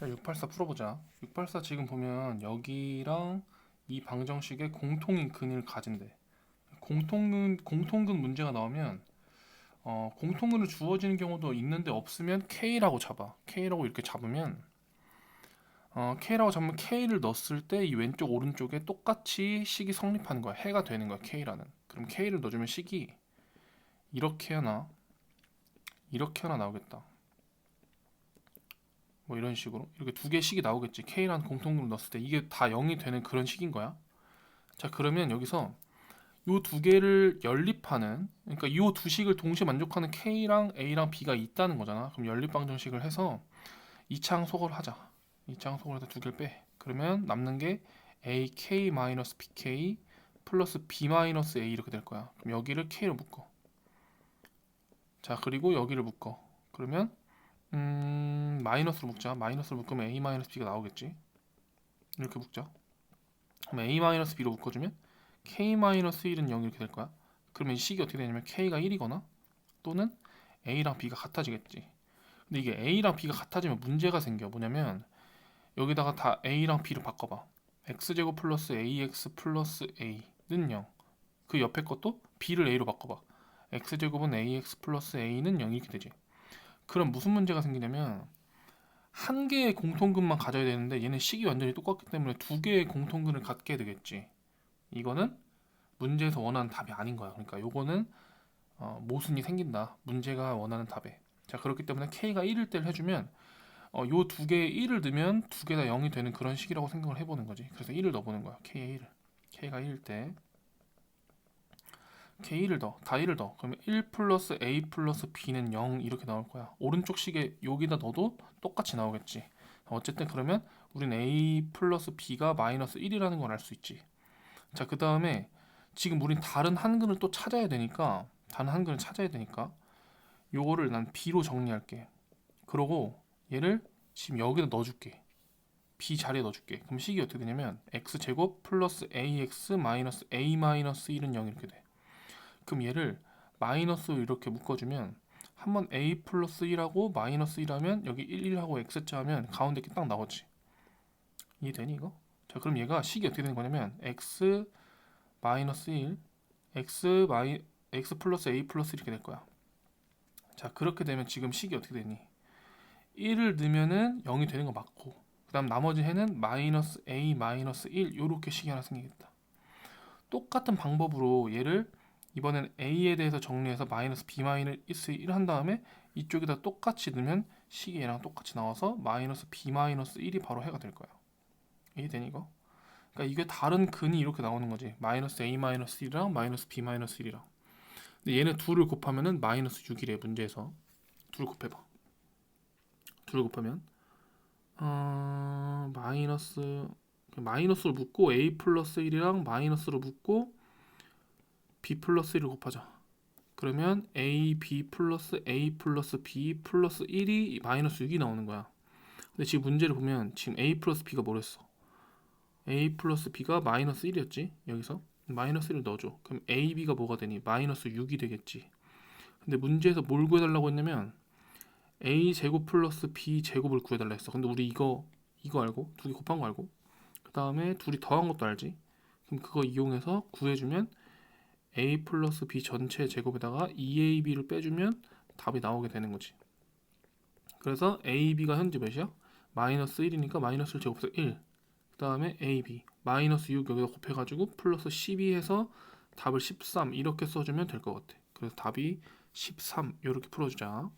자, 684 풀어보자. 684 지금 보면 여기랑 이 방정식에 공통인 근을 가진대. 공통근 공통근 문제가 나오면 어, 공통근을 주어지는 경우도 있는데 없으면 K라고 잡아. K라고 이렇게 잡으면 어, K라고 잡으면 K를 넣었을 때 이 왼쪽 오른쪽에 똑같이 식이 성립하는 거야. 해가 되는 거야. K라는. 그럼 K를 넣어주면 식이 이렇게 하나 이렇게 하나 나오겠다. 뭐 이런 식으로 이렇게 두개 식이 나오겠지. K라는 공통근을 넣었을 때 이게 다 0이 되는 그런 식인 거야. 자 그러면 여기서 요 두 개를 연립하는 그러니까 요 두 식을 동시에 만족하는 K랑 A랑 B가 있다는 거잖아. 그럼 연립 방정식을 해서 이차항속을 하자. 이차항속을 해서 두 개를 빼. 그러면 남는 게 AK-BK 플러스 B-A 이렇게 될 거야. 그럼 여기를 K로 묶어. 자 그리고 여기를 묶어. 그러면 음 마이너스로 묶자. 마이너스로 묶으면 A 마이너스 B가 나오겠지. 이렇게 묶자. 그럼 A 마이너스 B로 묶어주면 K 마이너스 1은 0 이렇게 될 거야. 그러면 이 식이 어떻게 되냐면 K가 1이거나 또는 A랑 B가 같아지겠지. 근데 이게 A랑 B가 같아지면 문제가 생겨. 뭐냐면 여기다가 다 A랑 B를 바꿔봐. X제곱 플러스 AX 플러스 A는 0. 그 옆에 것도 B를 A로 바꿔봐. X제곱은 AX 플러스 A는 0 이렇게 되지. 그럼 무슨 문제가 생기냐면 한 개의 공통근만 가져야 되는데 얘는 식이 완전히 똑같기 때문에 두 개의 공통근을 갖게 되겠지. 이거는 문제에서 원하는 답이 아닌 거야. 그러니까 요거는 어, 모순이 생긴다. 문제가 원하는 답에. 자 그렇기 때문에 k가 1일 때를 해주면 어, 요 두 개에 1을 넣으면 두 개 다 0이 되는 그런 식이라고 생각을 해보는 거지. 그래서 1을 넣어보는 거야. k에 1을. k가 1일 때 k 1을 넣어. 다 1을 넣어. 그러면 1 플러스 a 플러스 b는 0 이렇게 나올 거야. 오른쪽 식에 여기다 넣어도 똑같이 나오겠지. 어쨌든 그러면 우린 a 플러스 b가 마이너스 1이라는 걸 알 수 있지. 자, 그 다음에 지금 우린 다른 한근을 또 찾아야 되니까 다른 한근을 찾아야 되니까 요거를 난 b로 정리할게. 그러고 얘를 지금 여기다 넣어줄게. b 자리에 넣어줄게. 그럼 식이 어떻게 되냐면 x 제곱 플러스 ax 마이너스 a 마이너스 1은 0 이렇게 돼. 그럼 얘를 마이너스로 이렇게 묶어주면 한번 a 플러스 1하고 마이너스 1하면 여기 1, 1하고 x자 하면 가운데 게 딱 나오지. 이해되니 이거? 자 그럼 얘가 식이 어떻게 되는 거냐면 x 마이너스 1 x 마이 x 플러스 a 플러스 이렇게 될 거야 자 그렇게 되면 지금 식이 어떻게 되니 1을 넣으면은 0이 되는 거 맞고 그 다음 나머지 해는 마이너스 a 마이너스 1 요렇게 식이 하나 생기겠다 똑같은 방법으로 얘를 이번엔 a에 대해서 정리해서 마이너스 b 마이너스 1 한 다음에 이쪽에다 똑같이 넣으면 얘랑 똑같이 나와서 마이너스 b 마이너스 1이 바로 해가 될 거야 이해되니 이거? 그러니까 이게 다른 근이 이렇게 나오는 거지. 마이너스 a 마이너스 1이랑 마이너스 b 마이너스 1이랑. 근데 얘네 둘을 곱하면은 마이너스 6이래 문제에서. 둘 곱해봐. 둘 곱하면 어 마이너스 마이너스로 묶고 a 플러스 1이랑 마이너스로 묶고 b 플러스 1을 곱하자. 그러면 a b 플러스 a 플러스 b 플러스 1이 마이너스 6이 나오는 거야. 근데 지금 문제를 보면 지금 a 플러스 b가 뭐랬어? a 플러스 b가 마이너스 1이었지 여기서? 마이너스 1을 넣어줘. 그럼 a, b가 뭐가 되니? 마이너스 6이 되겠지. 근데 문제에서 뭘 구해달라고 했냐면 a 제곱 플러스 b 제곱을 구해달라 했어. 근데 우리 이거 이거 알고? 두 개 곱한 거 알고? 그 다음에 둘이 더한 것도 알지? 그럼 그거 이용해서 구해주면 a 플러스 b 전체 제곱에다가 2ab를 빼주면 답이 나오게 되는 거지 그래서 ab가 현재 몇이야? 마이너스 1이니까 마이너스 1 제곱해서 1 그 다음에 AB 마이너스 6 여기다 곱해가지고 플러스 12 해서 답을 13 이렇게 써주면 될 것 같아. 그래서 답이 13 이렇게 풀어주자.